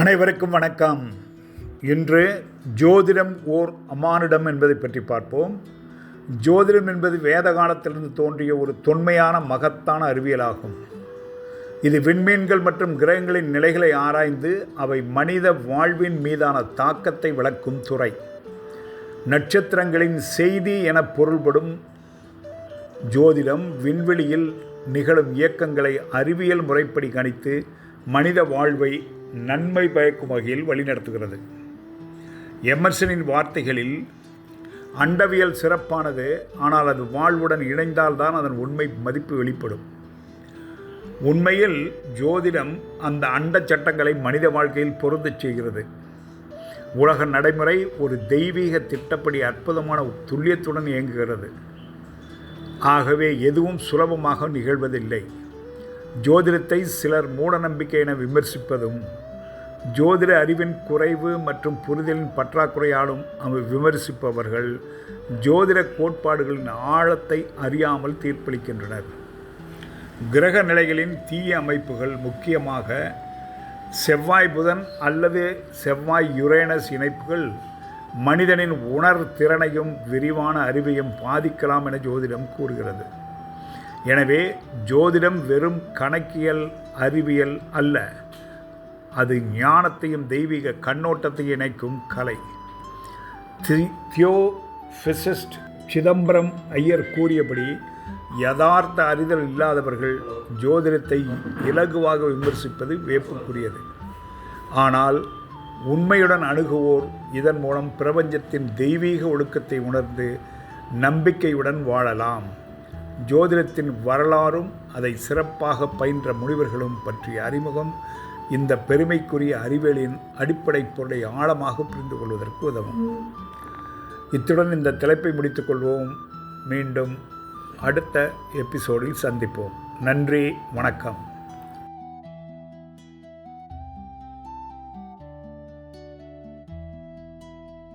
அனைவருக்கும் வணக்கம். இன்று ஜோதிடம் ஓர் அமானிடம் என்பதை பற்றி பார்ப்போம். ஜோதிடம் என்பது வேத காலத்திலிருந்து தோன்றிய ஒரு தொன்மையான மகத்தான அறிவியலாகும். இது விண்மீன்கள் மற்றும் கிரகங்களின் நிலைகளை ஆராய்ந்து அவை மனித வாழ்வின் மீதான தாக்கத்தை விளக்கும் துறை. நட்சத்திரங்களின் செய்தி என பொருள்படும் ஜோதிடம் விண்வெளியில் நிகழும் இயக்கங்களை அறிவியல் முறைப்படி கணித்து மனித வாழ்வை நன்மை பயக்கும் வகையில் வழிநடத்துகிறது. எமர்சனின் வார்த்தைகளில் அண்டவியல் சிறப்பானது ஆனால் அது வாழ்வுடன் இணைந்தால்தான் அதன் உண்மை மதிப்பு வெளிப்படும். உண்மையில் ஜோதிடம் அந்த அண்ட சட்டங்களை மனித வாழ்க்கையில் பொருந்தச் செய்கிறது. உலக நடைமுறை ஒரு தெய்வீக திட்டப்படி அற்புதமான துல்லியத்துடன் இயங்குகிறது. ஆகவே எதுவும் சுலபமாக நிகழ்வதில்லை. ஜோதிடத்தை சிலர் மூடநம்பிக்கை என விமர்சிப்பதும் ஜோதிட அறிவின் குறைவு மற்றும் புரிதலின் பற்றாக்குறையாலும் அவை விமர்சிப்பவர்கள் ஜோதிட கோட்பாடுகளின் ஆழத்தை அறியாமல் தீர்ப்பளிக்கின்றனர். கிரக நிலைகளின் தீய அமைப்புகள் முக்கியமாக செவ்வாய் புதன் அல்லது செவ்வாய் யுரேனஸ் இணைப்புகள் மனிதனின் உணர் திறனையும் விரிவான அறிவையும் பாதிக்கலாம் என ஜோதிடம் கூறுகிறது. எனவே ஜோதிடம் வெறும் கணக்கியல் அறிவியல் அல்ல. அது ஞானத்தையும் தெய்வீக கண்ணோட்டத்தையும் இணைக்கும் கலை. தியோஃபிசிஸ்ட் சிதம்பரம் ஐயர் கூறியபடி யதார்த்த அறிதல் இல்லாதவர்கள் ஜோதிடத்தை இலகுவாக விமர்சிப்பது வியப்புக்குரியது. ஆனால் உண்மையுடன் அணுகுவோர் இதன் மூலம் பிரபஞ்சத்தின் தெய்வீக ஒழுக்கத்தை உணர்ந்து நம்பிக்கையுடன் வாழலாம். ஜோதிடத்தின் வரலாறும் அதை சிறப்பாக பயின்ற முனிவர்களும் பற்றிய அறிமுகம் இந்த பெருமைக்குரிய அறிவியலின் அடிப்படை பொருளை ஆழமாக புரிந்து கொள்வதற்கு உதவும். இத்துடன் இந்த தலைப்பை முடித்துக்கொள்வோம் மீண்டும் அடுத்த எபிசோடில் சந்திப்போம். நன்றி வணக்கம்.